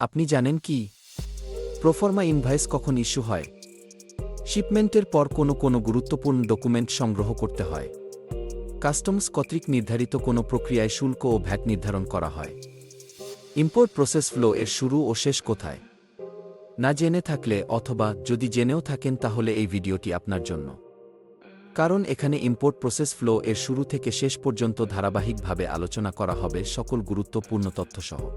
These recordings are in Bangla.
আপনি জানেন কি? প্রোফর্মা ইনভয়েস কখন ইস্যু হয়? শিপমেন্টের পর কোনো কোনো গুরুত্বপূর্ণ ডকুমেন্ট সংগ্রহ করতে হয়। কাস্টমস কর্তৃক নির্ধারিত কোনো প্রক্রিয়ায় শুল্ক ও ভ্যাট নির্ধারণ করা হয়। ইম্পোর্ট প্রসেস ফ্লো এর শুরু ও শেষ কোথায়? না জেনে থাকলে অথবা যদি জেনেও থাকেন তাহলে এই ভিডিওটি আপনার জন্য। কারণ এখানে ইম্পোর্ট প্রসেস ফ্লো এর শুরু থেকে শেষ পর্যন্ত ধারাবাহিকভাবে আলোচনা করা হবে সকল গুরুত্বপূর্ণ তথ্যসহ।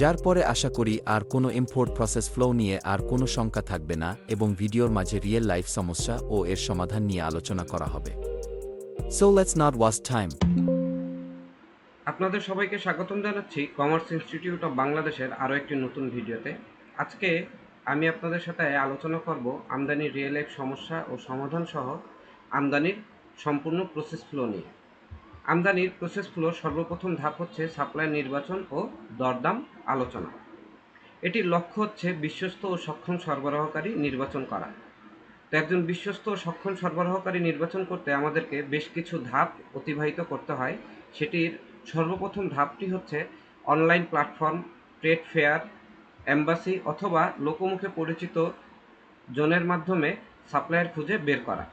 যার পরে আশা করি আর কোনো ইম্পোর্ট প্রসেস ফ্লো নিয়ে আর কোনো শঙ্কা থাকবে না এবং ভিডিওর মাঝে রিয়েল লাইফ সমস্যা ও এর সমাধান নিয়ে আলোচনা করা হবে। So let's not waste time আপনাদের সবাইকে স্বাগতম জানাচ্ছি কমার্স ইনস্টিটিউট অফ বাংলাদেশের আরও একটি নতুন ভিডিওতে। আজকে আমি আপনাদের সাথে আলোচনা করব আমদানির রিয়েল লাইফ সমস্যা ও সমাধান সহ আমদানির সম্পূর্ণ প্রসেস ফ্লো নিয়ে। আমদানির প্রসেস সর্বপ্রথম ধাপ হচ্ছে সাপ্লাই নির্বাচন ও দরদাম আলোচনা। এটির লক্ষ্য হচ্ছে বিশ্বস্ত ও সক্ষম সরবরাহকারী নির্বাচন করা। তো একজন বিশ্বস্ত ও সক্ষম সরবরাহকারী নির্বাচন করতে আমাদেরকে বেশ কিছু ধাপ অতিবাহিত করতে হয়। সেটির সর্বপ্রথম ধাপটি হচ্ছে online platform, trade fair, embassy অথবা লোকমুখে পরিচিত জনের মাধ্যমে সাপ্লায়ার খুঁজে বের করা।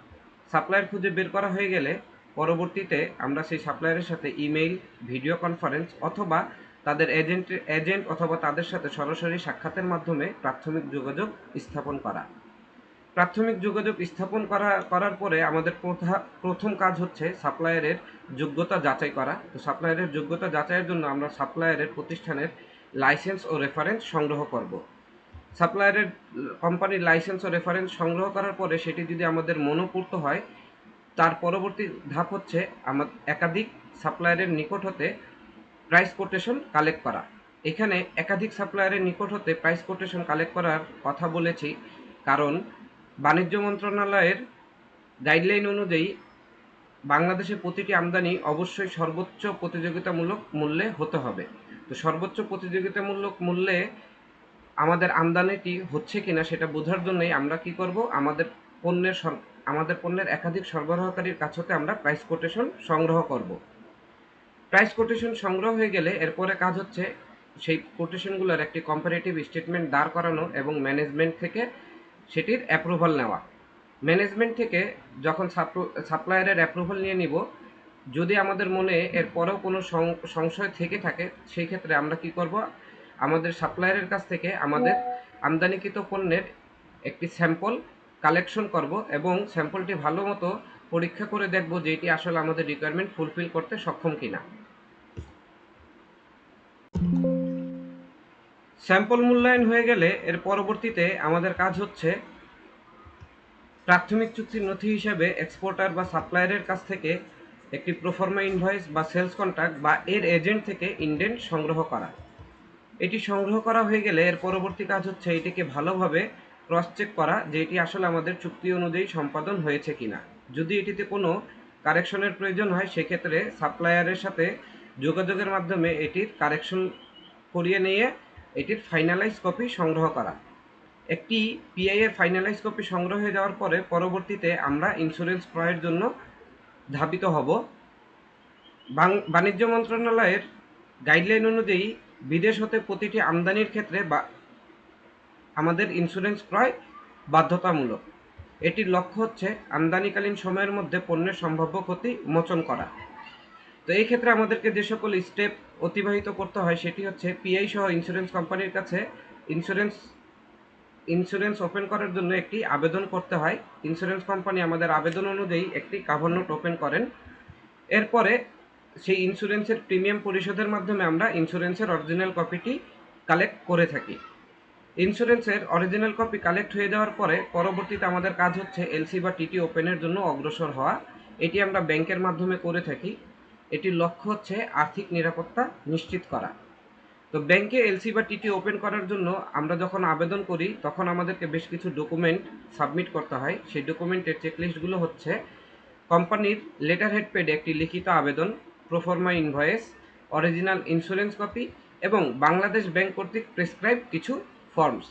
সাপ্লায়ার খুঁজে বের করা হয়ে গেলে পরবর্তীতে আমরা সেই সাপ্লায়ারের সাথে ইমেইল ভিডিও কনফারেন্স অথবা তাদের এজেন্ট এজেন্ট অথবা তাদের সাথে সরাসরি সাক্ষাতের মাধ্যমে প্রাথমিক যোগাযোগ স্থাপন করা। প্রাথমিক যোগাযোগ স্থাপন করা, করার পরে আমাদের প্রথা- প্রথম কাজ হচ্ছে সাপ্লায়ারের যোগ্যতা যাচাই করা। তো সাপ্লায়ারের যোগ্যতা যাচাইয়ের জন্য আমরা সাপ্লায়ারের প্রতিষ্ঠানের লাইসেন্স ও রেফারেন্স সংগ্রহ করব। সাপ্লায়ারের কোম্পানির লাইসেন্স ও রেফারেন্স সংগ্রহ করার পরে সেটি যদি আমাদের মনোপূর্ত হয় তার পরবর্তী ধাপ হচ্ছে আমাদের একাধিক সাপ্লায়ারের নিকট হতে প্রাইস কোটেশন কালেক্ট করা। এখানে একাধিক সাপ্লায়ারের নিকট হতে প্রাইস কোটেশন কালেক্ট করার কথা বলেছি, কারণ বাণিজ্য মন্ত্রণালয়ের গাইডলাইন অনুযায়ী বাংলাদেশে প্রতিটি আমদানি অবশ্যই সর্বোচ্চ প্রতিযোগিতামূলক মূল্যে হতে হবে। তো সর্বোচ্চ প্রতিযোগিতামূলক মূল্যে আমাদের আমদানিটি হচ্ছে কিনা সেটা বোঝার জন্যই আমরা কি করব? আমাদের পণ্যের আমাদের পণ্যের একাধিক সরবরাহকারীর কাছ হতে আমরা প্রাইস কোটেশন সংগ্রহ করব। প্রাইস কোটেশন সংগ্রহ হয়ে গেলে এরপরে কাজ হচ্ছে সেই কোটেশনগুলোর একটি কম্পারেটিভ স্টেটমেন্ট দাঁড় করানো এবং ম্যানেজমেন্ট থেকে সেটির অ্যাপ্রুভাল নেওয়া। ম্যানেজমেন্ট থেকে যখন সাপ্লায়ারের অ্যাপ্রুভাল নিয়ে নিব, যদি আমাদের মনে এরপরেও কোনো সংশয় থেকে থাকে, সেই ক্ষেত্রে আমরা কি করব? আমাদের সাপ্লায়ারের কাছ থেকে আমাদের আমদানিকৃত পণ্যের একটি স্যাম্পল কালেকশন করব এবং স্যাম্পলটি ভালো মতো পরীক্ষা করে দেখব যে এটি আসলে আমাদের রিকোয়ারমেন্ট ফুলফিল করতে সক্ষম কিনা। স্যাম্পল মূল্যায়ন হয়ে গেলে এর পরবর্তীতে আমাদের কাজ হচ্ছে প্রাথমিক চুক্তির নথি হিসাবে এক্সপোর্টার বা সাপ্লায়ারের কাছ থেকে একটি প্রফর্মা ইনভয়েস বা সেলস কন্ট্রাক্ট বা এর এজেন্ট থেকে ইন্ডেন্ট সংগ্রহ করা। এটি সংগ্রহ করা হয়ে গেলে এর পরবর্তী কাজ হচ্ছে এটিকে ভালোভাবে ক্রস চেক করা যে এটি আসলে আমাদের চুক্তি অনুযায়ী সম্পাদন হয়েছে কিনা। যদি এটিতে কোনো কারেকশনের প্রয়োজন হয়, সেক্ষেত্রে সাপ্লায়ারের সাথে যোগাযোগের মাধ্যমে এটির কারেকশন করিয়ে নিয়ে এটির ফাইনালাইজ কপি সংগ্রহ করা। একটি পিআই এর ফাইনালাইজ কপি সংগ্রহ হয়ে যাওয়ার পরে পরবর্তীতে আমরা ইন্স্যুরেন্স ক্রয়ের জন্য ধাবিত হব। বাণিজ্য মন্ত্রণালয়ের গাইডলাইন অনুযায়ী বিদেশ হতে প্রতিটি আমদানির ক্ষেত্রে বা আমাদের ইন্স্যুরেন্স ক্রয় বাধ্যতামূলক। এটির লক্ষ্য হচ্ছে আমদানিকালীন সময়ের মধ্যে পণ্যের সম্ভাব্য ক্ষতি মোচন করা। তো এই ক্ষেত্রে আমাদেরকে যে সকল স্টেপ অতিবাহিত করতে হয় সেটি হচ্ছে পিআই সহ ইন্স্যুরেন্স কোম্পানির কাছে ইন্স্যুরেন্স ইন্স্যুরেন্স ওপেন করার জন্য একটি আবেদন করতে হয়। ইন্স্যুরেন্স কোম্পানি আমাদের আবেদন অনুযায়ী একটি কাভার নোট ওপেন করেন। এরপরে সেই ইন্স্যুরেন্সের প্রিমিয়াম পরিশোধের মাধ্যমে আমরা ইন্স্যুরেন্সের অরিজিনাল কপিটি কালেক্ট করে থাকি। ইন্স্যুরেন্সের অরিজিনাল কপি কালেক্ট হয়ে যাওয়ার পরে পরবর্তীতে আমাদের কাজ হচ্ছে এলসি বা টিটি ওপেনের জন্য অগ্রসর হওয়া। এটি আমরা ব্যাংকের মাধ্যমে করে থাকি। এটির লক্ষ্য হচ্ছে আর্থিক নিরাপত্তা নিশ্চিত করা। তো ব্যাংকে এলসি বা টিটি ওপেন করার জন্য আমরা যখন আবেদন করি, তখন আমাদেরকে বেশ কিছু ডকুমেন্ট সাবমিট করতে হয়। সেই ডকুমেন্টের চেকলিস্টগুলো হচ্ছে কোম্পানির লেটার হেড পেডে একটি লিখিত আবেদন proforma invoice original insurance copy এবং বাংলাদেশ ব্যাংক কর্তৃক প্রেসক্রাইব কিছু ফর্মস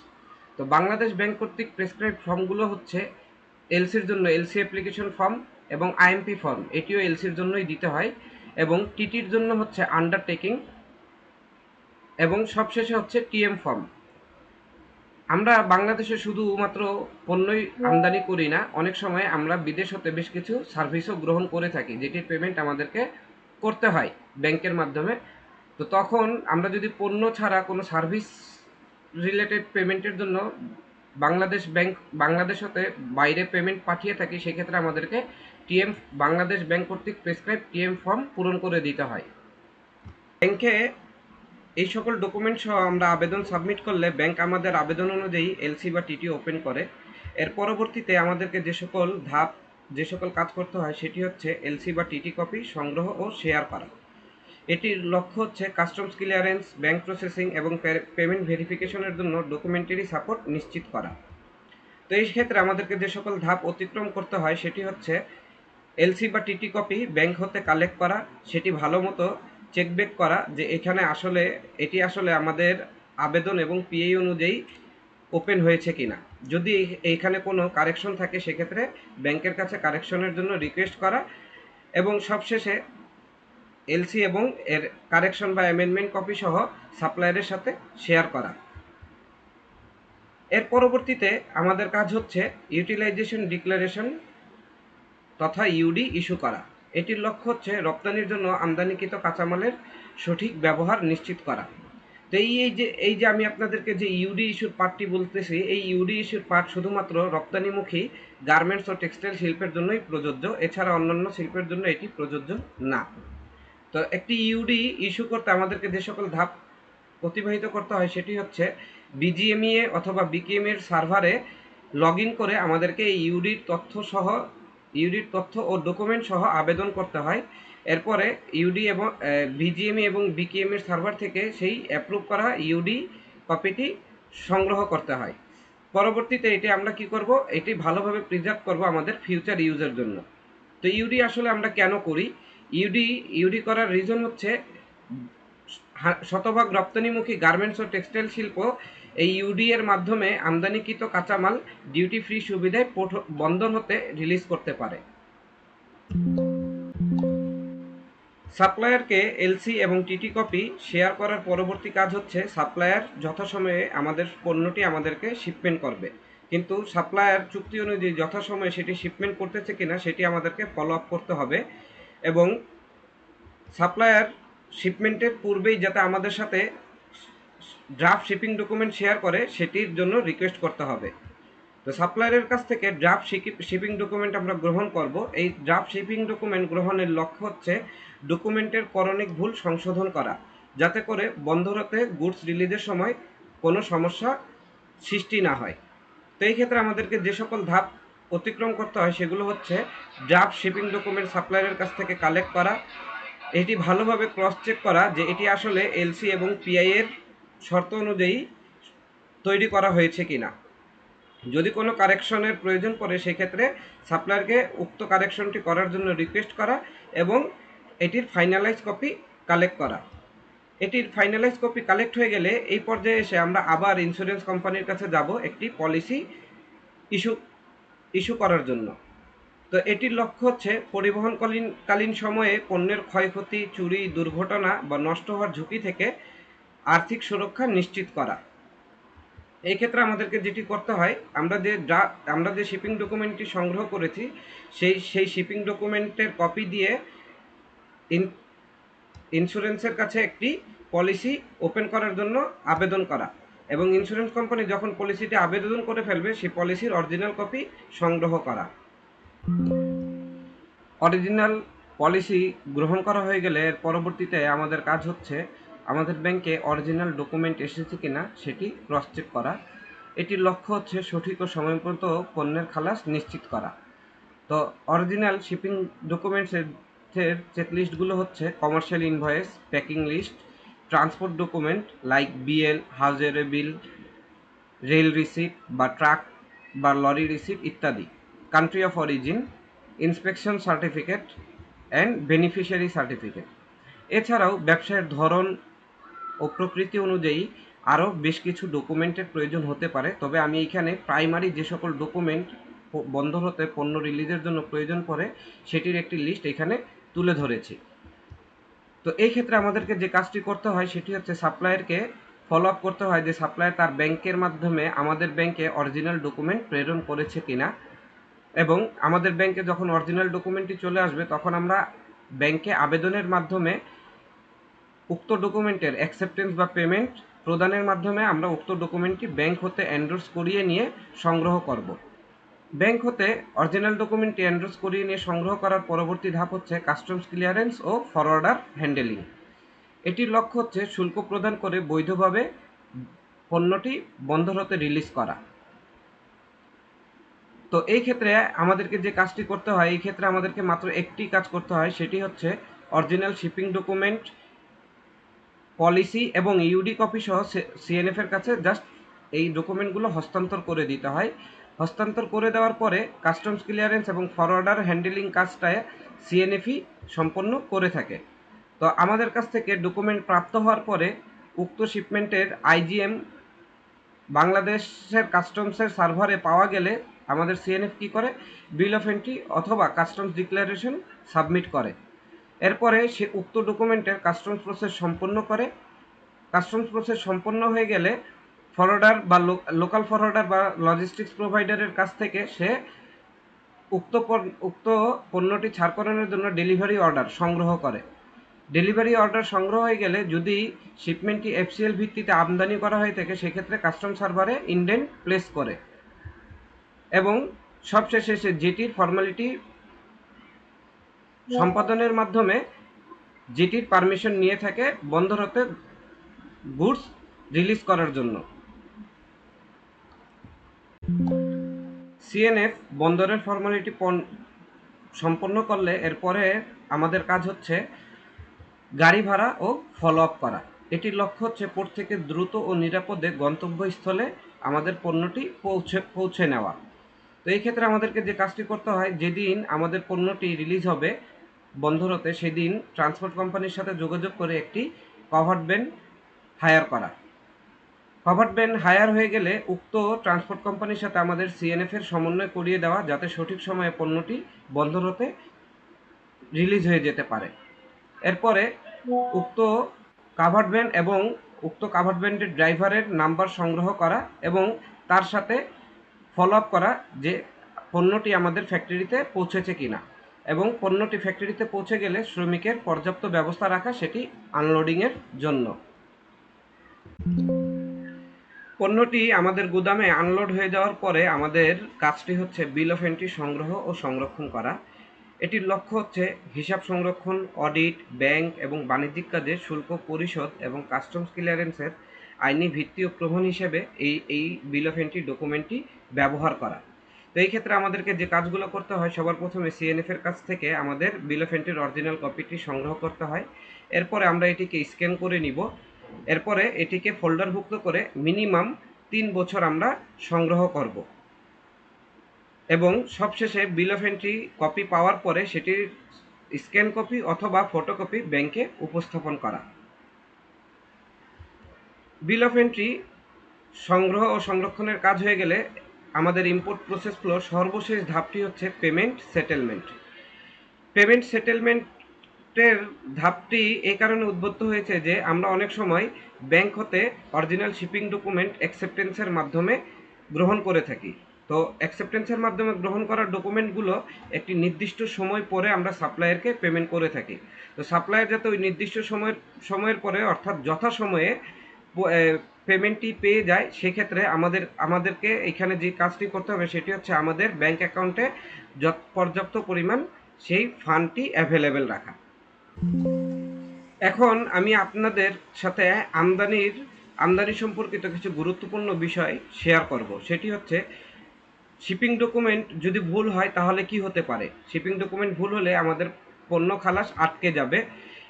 তো বাংলাদেশ ব্যাংক কর্তৃক প্রেসক্রাইব ফর্মগুলো হচ্ছে এলসির জন্য এলসি অ্যাপ্লিকেশন ফর্ম এবং আইএমপি ফর্ম এটিও এলসির জন্যই দিতে হয় এবং টিটির জন্য হচ্ছে আন্ডারটেকিং এবং সবশেষে হচ্ছে টিএম ফর্ম আমরা বাংলাদেশে শুধুমাত্র পণ্যই আমদানি করি না, অনেক সময় আমরা বিদেশ হতে বেশ কিছু সার্ভিসও গ্রহণ করে থাকি যেটির পেমেন্ট আমাদেরকে করতে হয় ব্যাংকের মাধ্যমে। তো তখন আমরা যদি পণ্য ছাড়া কোনো সার্ভিস রিলেটেড পেমেন্টের জন্য বাংলাদেশ ব্যাংক বাংলাদেশ হতে বাইরে পেমেন্ট পাঠিয়ে থাকি, সেক্ষেত্রে আমাদেরকে টিএম বাংলাদেশ ব্যাংক কর্তৃক প্রেসক্রাইব টিএম ফর্ম পূরণ করে দিতে হয়। ব্যাংকে এই সকল ডকুমেন্ট সহ আমরা আবেদন সাবমিট করলে ব্যাংক আমাদের আবেদন অনুযায়ী এলসি বা টিটি ওপেন করে। এর পরবর্তীতে আমাদেরকে যে সকল ধাপ, যে সকল কাজ করতে হয়, সেটি হচ্ছে এলসি বা টিটি কপি সংগ্রহ ও শেয়ার করা। এটির লক্ষ্য হচ্ছে কাস্টমস ক্লিয়ারেন্স, ব্যাংক প্রসেসিং এবং পেমেন্ট ভেরিফিকেশনের জন্য ডকুমেন্টারি সাপোর্ট নিশ্চিত করা। তো এই ক্ষেত্রে আমাদেরকে যে সকল ধাপ অতিক্রম করতে হয় সেটি হচ্ছে এলসি বা টিটি কপি ব্যাংক হতে কালেক্ট করা, সেটি ভালো মতো চেক ব্যাক করা যে এখানে আসলে, এটি আসলে আমাদের আবেদন এবং পিএই অনুযায়ী ওপেন হয়েছে কিনা। যদি এইখানে কোনো কারেকশন থাকে সেক্ষেত্রে ব্যাংকের কাছে কারেকশনের জন্য রিকোয়েস্ট করা এবং সবশেষে এলসি এবং এর কারেকশন বা অ্যামেন্ডমেন্ট কপি সহ সাপ্লায়ারের সাথে শেয়ার করা। এর পরবর্তীতে আমাদের কাজ হচ্ছে ইউটিলাইজেশন ডিক্লারেশন তথা ইউডি ইস্যু করা। এটির লক্ষ্য হচ্ছে রপ্তানির জন্য আমদানিকৃত কাঁচামালের সঠিক ব্যবহার নিশ্চিত করা। তো এই এই যে এই যে আমি আপনাদেরকে যে ইউডি ইস্যুর পার্টটি বলতেছি, এই ইউডি ইস্যুর পার্ট শুধুমাত্র রপ্তানিমুখী গার্মেন্টস ও টেক্সটাইল শিল্পের জন্যই প্রযোজ্য। এছাড়া অন্যান্য শিল্পের জন্য এটি প্রযোজ্য না। তো একটি ইউডি ইস্যু করতে আমাদেরকে যে সকল ধাপ অতিবাহিত করতে হয় সেটি হচ্ছে বিজিএমইএ অথবা বিকেএম এর সার্ভারে লগ করে আমাদেরকে এই ইউডির তথ্য সহ, ইউডির তথ্য ও ডকুমেন্ট সহ আবেদন করতে হয়। এরপরে ইউডি এবং বিজিএমই এবং বিকেএম এর সার্ভার থেকে সেই অ্যাপ্রুভ করা ইউডি কপিটি সংগ্রহ করতে হয়। পরবর্তীতে এটি আমরা কি করব? এটি ভালোভাবে প্রিজার্ভ করব আমাদের ফিউচার ইউজের জন্য। তো ইউডি আসলে আমরা কেন করি? ইউডি ইউডি করার রিজন হচ্ছে শতভাগ রপ্তানিমুখী গার্মেন্টস ও টেক্সটাইল শিল্প এই ইউডি এর মাধ্যমে আমদানিকৃত কাঁচামাল ডিউটি ফ্রি সুবিধায় পোর্ট- বন্দর হতে রিলিজ করতে পারে। সাপ্লায়ারকে এলসি এবং টিটি কপি শেয়ার করার পরবর্তী কাজ হচ্ছে সাপ্লায়ার যথাসময়ে আমাদের পণ্যটি আমাদেরকে শিপমেন্ট করবে। কিন্তু সাপ্লায়ার চুক্তি অনুযায়ী যথাসময়ে সেটি শিপমেন্ট করতেছে কিনা সেটি আমাদেরকে ফলো আপ করতে হবে। এবং সাপ্লায়ার শিপমেন্টের পূর্বেই যাতে আমাদের সাথে ড্রাফট শিপিং ডকুমেন্ট শেয়ার করে, সেটির জন্য রিকোয়েস্ট করতে হবে। তো সাপ্লায়ারের কাছ থেকে ড্রাফট শিপিং ডকুমেন্ট আমরা গ্রহণ করব। এই ড্রাফট শিপিং ডকুমেন্ট গ্রহণের লক্ষ্য হচ্ছে ডকুমেন্টের করণিক ভুল সংশোধন করা, যাতে করে বন্দরতে গুডস রিলিজের সময় কোনো সমস্যা সৃষ্টি না হয়। তো এই ক্ষেত্রে আমাদেরকে যে সকল ধাপ অতিক্রম করতে হয় সেগুলো হচ্ছে ড্রাফট শিপিং ডকুমেন্ট সাপ্লায়ারের কাছ থেকে কালেক্ট করা। এটি ভালোভাবে ক্রস চেক করা যে এটি আসলে এলসি এবং পিআই এর শর্ত অনুযায়ী তৈরি করা হয়েছে কিনা। যদি কোনো কারেকশনের প্রয়োজন পড়ে, সেক্ষেত্রে সাপ্লায়ারকে উক্ত কারেকশনটি করার জন্য রিকোয়েস্ট করা এবং এটির ফাইনালাইজ কপি কালেক্ট করা। এটির ফাইনালাইজ কপি কালেক্ট হয়ে গেলে এই পর্যায়ে এসে আমরা আবার ইন্স্যুরেন্স কোম্পানির কাছে যাব, একটি পলিসি ইস্যু ইস্যু করার জন্য। তো এটির লক্ষ্য হচ্ছে পরিবহনকালীন, কালীন সময়ে পণ্যের ক্ষয়ক্ষতি, চুরি, দুর্ঘটনা বা নষ্ট হওয়ার ঝুঁকি থেকে আর্থিক সুরক্ষা নিশ্চিত করা। এই ক্ষেত্রে আমাদেরকে যেটি করতে হয়, আমরা যে আমরা যে শিপিং ডকুমেন্টটি সংগ্রহ করেছি, সেই সেই শিপিং ডকুমেন্টের কপি দিয়ে ইন ইন্স্যুরেন্সের কাছে একটি পলিসি ওপেন করার জন্য আবেদন করা। এবং ইন্স্যুরেন্স কোম্পানি যখন পলিসিটি আবেদন করে ফেলবে, সেই পলিসির অরিজিনাল কপি সংগ্রহ করা। অরিজিনাল পলিসি গ্রহণ করা হয়ে গেলে এর পরবর্তীতে আমাদের কাজ হচ্ছে, আমাদের ব্যাংকে অরিজিনাল ডকুমেন্ট এসেছে কিনা সেটি ক্রস চেক করা। এটির লক্ষ্য হচ্ছে সঠিক ও সময়মতো পণ্যের খালাস নিশ্চিত করা। তো অরিজিনাল শিপিং ডকুমেন্টসের চেকলিস্টগুলো হচ্ছে commercial invoice packing list transport document like BL হাউজের বিল রেল রিসিপ্ট বা ট্রাক বা লরি রিসিপ্ট ইত্যাদি। Country of origin inspection certificate and beneficiary certificate এছাড়াও ব্যবসায়ের ধরন ও প্রকৃতি অনুযায়ী আরও বেশ কিছু ডকুমেন্টের প্রয়োজন হতে পারে। তবে আমি এখানে প্রাইমারি যে সকল ডকুমেন্ট বন্ধ হতে পণ্য রিলিজের জন্য প্রয়োজন পড়ে, সেটির একটি লিস্ট এখানে তুলে ধরেছি। তো এই ক্ষেত্রে আমাদেরকে যে কাজটি করতে হয় সেটি হচ্ছে সাপ্লায়ারকে ফলো আপ করতে হয় যে সাপ্লায়ার তার ব্যাংকের মাধ্যমে আমাদের ব্যাংকে অরিজিনাল ডকুমেন্ট প্রেরণ করেছে কিনা। এবং আমাদের ব্যাংকে যখন অরিজিনাল ডকুমেন্টটি চলে আসবে, তখন আমরা ব্যাংকে আবেদনের মাধ্যমে উক্ত ডকুমেন্টের অ্যাকসেপ্টেন্স বা পেমেন্ট প্রদানের মাধ্যমে আমরা উক্ত ডকুমেন্টটি ব্যাংক হতে এন্ডোর্স করিয়ে নিয়ে সংগ্রহ করব। ব্যাংক হতে অরিজিনাল ডকুমেন্টটি এন্ডোর্স করিয়ে নিয়ে সংগ্রহ করার পরবর্তী ধাপ হচ্ছে কাস্টমস ক্লিয়ারেন্স ও ফরওয়ার্ডার হ্যান্ডেলিং। এটির লক্ষ্য হচ্ছে শুল্ক প্রদান করে বৈধভাবে পণ্যটি বন্দর হতে রিলিজ করা। তো এই ক্ষেত্রে আমাদেরকে যে কাজটি করতে হয়, এই ক্ষেত্রে আমাদেরকে মাত্র একটি কাজ করতে হয়, সেটি হচ্ছে অরিজিনাল শিপিং ডকুমেন্ট পলিসি এবং ইউডি কপি সহ সিএনএফ এর কাছে জাস্ট এই ডকুমেন্টগুলো হস্তান্তর করে দিতে হয়। হস্তান্তর করে দেওয়ার পরে কাস্টমস ক্লিয়ারেন্স এবং ফরওয়ার্ডার হ্যান্ডেলিং কাজটায় সিএনএফই সম্পন্ন করে থাকে। তো আমাদের কাছ থেকে ডকুমেন্ট প্রাপ্ত হওয়ার পরে উক্ত শিপমেন্টের আইজিএম বাংলাদেশের কাস্টমসের সার্ভারে পাওয়া গেলে আমাদের সিএনএফ কি করে? বিল অফ এন্ট্রি অথবা কাস্টমস ডিক্লারেশন সাবমিট করে। এরপরে সে উক্ত ডকুমেন্টের কাস্টমস প্রসেস সম্পন্ন করে। কাস্টমস প্রসেস সম্পন্ন হয়ে গেলে ফরওয়ার্ডার বা লোকাল ফরওয়ার্ডার বা লজিস্টিক্স প্রোভাইডারের কাছ থেকে সে উক্ত উক্ত পণ্যটি ছাড়করণের জন্য ডেলিভারি অর্ডার সংগ্রহ করে। ডেলিভারি অর্ডার সংগ্রহ হয়ে গেলে যদি শিপমেন্টটি এফসিএল ভিত্তিতে আমদানি করা হয়ে থাকে সেক্ষেত্রে কাস্টম সার্ভারে ইন্ডেন্ট প্লেস করে। এবং সবশেষে সে যেটির ফর্মালিটি সম্পাদনের মাধ্যমে যেটির পারমিশন নিয়ে থাকে বন্দর হতে গুডস রিলিজ করার জন্য। সিএনএফ বন্দরের ফর্মালিটি সম্পন্ন করলে এরপরে আমাদের কাজ হচ্ছে গাড়ি ভাড়া ও ফলো আপ করা। এটির লক্ষ্য হচ্ছে পোর্ট থেকে দ্রুত ও নিরাপদে গন্তব্যস্থলে আমাদের পণ্যটি পৌঁছে পৌঁছে নেওয়া। তো এই ক্ষেত্রে আমাদেরকে যে কাজটি করতে হয়, যেদিন আমাদের পণ্যটি রিলিজ হবে বন্দরতে, সেদিন ট্রান্সপোর্ট কোম্পানির সাথে যোগাযোগ করে একটি কভার্ড ভ্যান হায়ার করা। কভার্ড ভ্যান হায়ার হয়ে গেলে উক্ত ট্রান্সপোর্ট কোম্পানির সাথে আমাদের সিএনএফ এর সমন্বয় করিয়ে দেওয়া যাতে সঠিক সময়ে পণ্যটি বন্দরতে রিলিজ হয়ে যেতে পারে। এরপরে উক্ত কাভার্ড ভ্যান এবং উক্ত কাভার্ড ভ্যানের ড্রাইভারের নাম্বার সংগ্রহ করা এবং তার সাথে ফলো আপ করা যে পণ্যটি আমাদের ফ্যাক্টরিতে পৌঁছেছে কিনা এবং পণ্যটি ফ্যাক্টরিতে পৌঁছে গেলে শ্রমিকের পর্যাপ্ত ব্যবস্থা রাখা সেটি আনলোডিংয়ের জন্য। পণ্যটি আমাদের গুদামে আনলোড হয়ে যাওয়ার পরে আমাদের কাজটি হচ্ছে বিল অফ এন্ট্রি সংগ্রহ ও সংরক্ষণ করা। এটির লক্ষ্য হচ্ছে হিসাব সংরক্ষণ, অডিট, ব্যাংক এবং বাণিজ্যিক কাজে শুল্ক পরিশোধ এবং কাস্টমস ক্লিয়ারেন্সের আইনি ভিত্তি ও প্রমাণ হিসেবে এই এই বিল অফ এন্ট্রি ডকুমেন্টটি ব্যবহার করা। তো এই ক্ষেত্রে আমাদেরকে যে কাজগুলো করতে হয়, সবার প্রথমে সিএনএফ এর কাছ থেকে আমাদের বিল অফ এন্ট্রির অরিজিনাল কপিটি সংগ্রহ করতে হয়। এরপরে আমরা এটিকে স্ক্যান করে নিব। এরপরে এটিকে ফোল্ডারভুক্ত করে মিনিমাম তিন বছর আমরা সংগ্রহ করব। এবং সবশেষে বিল অফ এন্ট্রি কপি পাওয়ার পরে সেটির স্ক্যান কপি অথবা ফটোকপি ব্যাংকে উপস্থাপন করা। বিল অফ এন্ট্রি সংগ্রহ ও সংরক্ষণের কাজ হয়ে গেলে আমাদের ইম্পোর্ট প্রসেস ফ্লো সর্বশেষ ধাপটি হচ্ছে পেমেন্ট সেটেলমেন্ট। পেমেন্ট সেটেলমেন্টের ধাপটি এই কারণে উদ্বুদ্ধ হয়েছে যে আমরা অনেক সময় ব্যাংক হতে অরিজিনাল শিপিং ডকুমেন্ট অ্যাকসেপ্টেন্সের মাধ্যমে গ্রহণ করে থাকি। তো অ্যাকসেপ্টেন্সের মাধ্যমে গ্রহণ করা ডকুমেন্টগুলো একটি নির্দিষ্ট সময় পরে আমরা সাপ্লায়ারকে পেমেন্ট করে থাকি। তো সাপ্লায়ার যাতে ওই নির্দিষ্ট সময়ের সময়ের পরে অর্থাৎ যথাসময়ে পেমেন্টটি পেয়ে যায়, সেক্ষেত্রে আমাদের, আমাদেরকে এখানে যে কাজটি করতে হবে সেটি হচ্ছে আমাদের ব্যাংক অ্যাকাউন্টে পর্যাপ্ত পরিমাণ সেই ফান্ডটি অ্যাভেলেবেল রাখা। এখন আমি আপনাদের সাথে আমদানির, আমদানি সম্পর্কিত কিছু গুরুত্বপূর্ণ বিষয় শেয়ার করব। সেটি হচ্ছে শিপিং ডকুমেন্ট যদি ভুল হয় তাহলে কি হতে পারে? শিপিং ডকুমেন্ট ভুল হলে আমাদের পণ্য খালাস আটকে যাবে।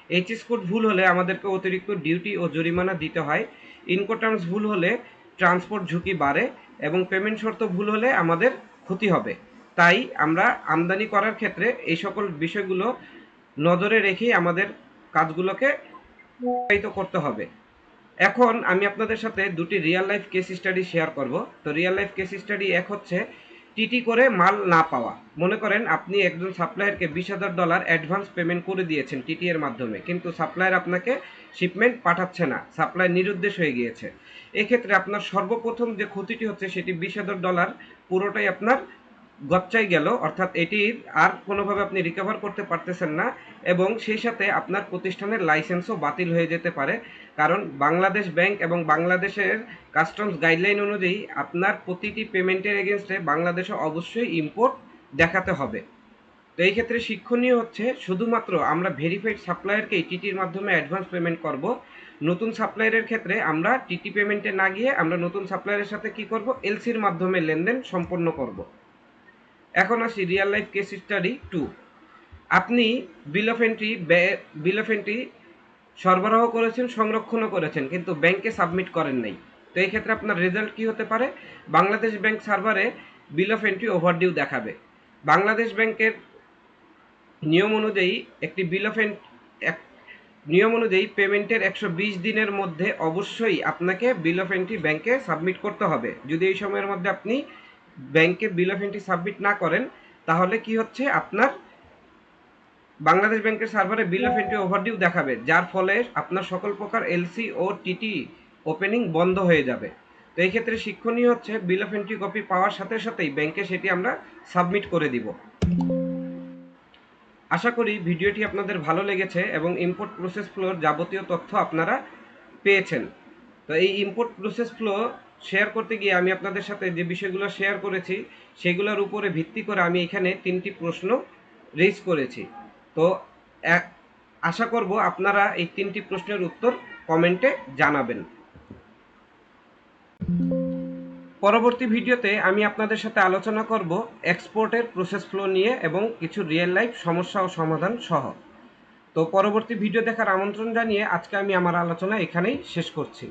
এইচএস কোড ভুল হলে আমাদেরকে অতিরিক্ত ডিউটি ও জরিমানা দিতে হয়। ইনকোটার্মস ভুল হলে ট্রান্সপোর্ট ঝুঁকি বাড়ে এবং পেমেন্ট শর্ত ভুল হলে আমাদের ক্ষতি হবে। তাই আমরা আমদানি করার ক্ষেত্রে এই সকল বিষয়গুলো নজরে রেখেই আমাদের কাজগুলোকে উৎসাহিত করতে হবে। এখন আমি আপনাদের সাথে দুটি real life case study share করব। তো রিয়েল লাইফ কেস স্টাডি এক হচ্ছে টিটি করে মাল না পাওয়া। মনে করেন আপনি একজন সাপ্লায়ারকে বিশ হাজার ডলার অ্যাডভান্স পেমেন্ট করে দিয়েছেন টিটি এর মাধ্যমে, কিন্তু সাপ্লায়ার আপনাকে শিপমেন্ট পাঠাচ্ছে না। সাপ্লাই নিরুদ্দেশ হয়ে গিয়েছে। এক্ষেত্রে আপনার সর্বপ্রথম যে ক্ষতিটি হচ্ছে সেটি বিশ হাজার ডলার পুরোটাই আপনার গচ্চাই গেল, অর্থাৎ এটির আর কোনোভাবে আপনি রিকভার করতে পারতেছেন না এবং সেই সাথে আপনার প্রতিষ্ঠানের লাইসেন্সও বাতিল হয়ে যেতে পারে। কারণ বাংলাদেশ ব্যাংক এবং বাংলাদেশের কাস্টমস গাইডলাইন অনুযায়ী আপনার প্রতিটি পেমেন্টের এগেনস্টে বাংলাদেশে অবশ্যই ইম্পোর্ট দেখাতে হবে। তো এই ক্ষেত্রে শিক্ষণীয় হচ্ছে, শুধুমাত্র আমরা ভেরিফাইড সাপ্লায়ারকেই টিটির মাধ্যমে অ্যাডভান্স পেমেন্ট করব। নতুন সাপ্লায়ারের ক্ষেত্রে আমরা টিটি পেমেন্টে না গিয়ে আমরা নতুন সাপ্লায়ারের সাথে কি করব? এলসির মাধ্যমে লেনদেন সম্পন্ন করব। এখন আসি real life case study two আপনি bill of entry bill of entry সরবরাহ করেছেন, সংরক্ষণও করেছেন, কিন্তু ব্যাংকে সাবমিট করেন নাই। তো এই ক্ষেত্রে আপনার রেজাল্ট কি হতে পারে? বাংলাদেশ ব্যাংক সার্ভারে বিল অফ এন্ট্রি ওভারডিউ দেখাবে। বাংলাদেশ ব্যাংকের নিয়ম অনুযায়ী একটি বিল অফ নিয়ম অনুযায়ী পেমেন্টের একশো বিশ দিনের মধ্যে অবশ্যই আপনাকে বিল অফ এন্ট্রি ব্যাংকে সাবমিট করতে হবে। যদি এই সময়ের মধ্যে আপনি ব্যাংকে বিল অফ এন্ট্রি সাবমিট না করেন, তাহলে কি হচ্ছে? আপনার বাংলাদেশ ব্যাংকের সার্ভারে বিল অফ এন্ট্রি ওভারডিউ দেখাবে, যার ফলে আপনার সকল প্রকার এলসি ও টিটি ওপেনিং বন্ধ হয়ে যাবে। তো এই ক্ষেত্রে শিক্ষণীয় হচ্ছে বিল অফ এন্ট্রি কপি পাওয়ার সাথে সাথেই ব্যাংকে সেটি আমরা সাবমিট করে দিব। আশা করি ভিডিওটি আপনাদের ভালো লেগেছে এবং ইম্পোর্ট প্রসেস ফ্লোর যাবতীয় তথ্য আপনারা পেয়েছেন। তো এই ইম্পোর্ট প্রসেস ফ্লো শেয়ার করতে গিয়ে আমি আপনাদের সাথে যে বিষয়গুলো শেয়ার করেছি, সেগুলোর উপরে ভিত্তি করে আমি এখানে তিনটি প্রশ্ন রেজ করেছি। তো আশা করব আপনারা এই তিনটি প্রশ্নের উত্তর কমেন্টে জানাবেন। পরবর্তী ভিডিওতে আমি আপনাদের সাথে আলোচনা করব এক্সপোর্টের প্রসেস ফ্লো নিয়ে এবং কিছু রিয়েল লাইফ সমস্যা ও সমাধান সহ। তো, পরবর্তী ভিডিও দেখার আমন্ত্রণ জানিয়ে আজকে আমি আমার আলোচনা এখানেই শেষ করছি।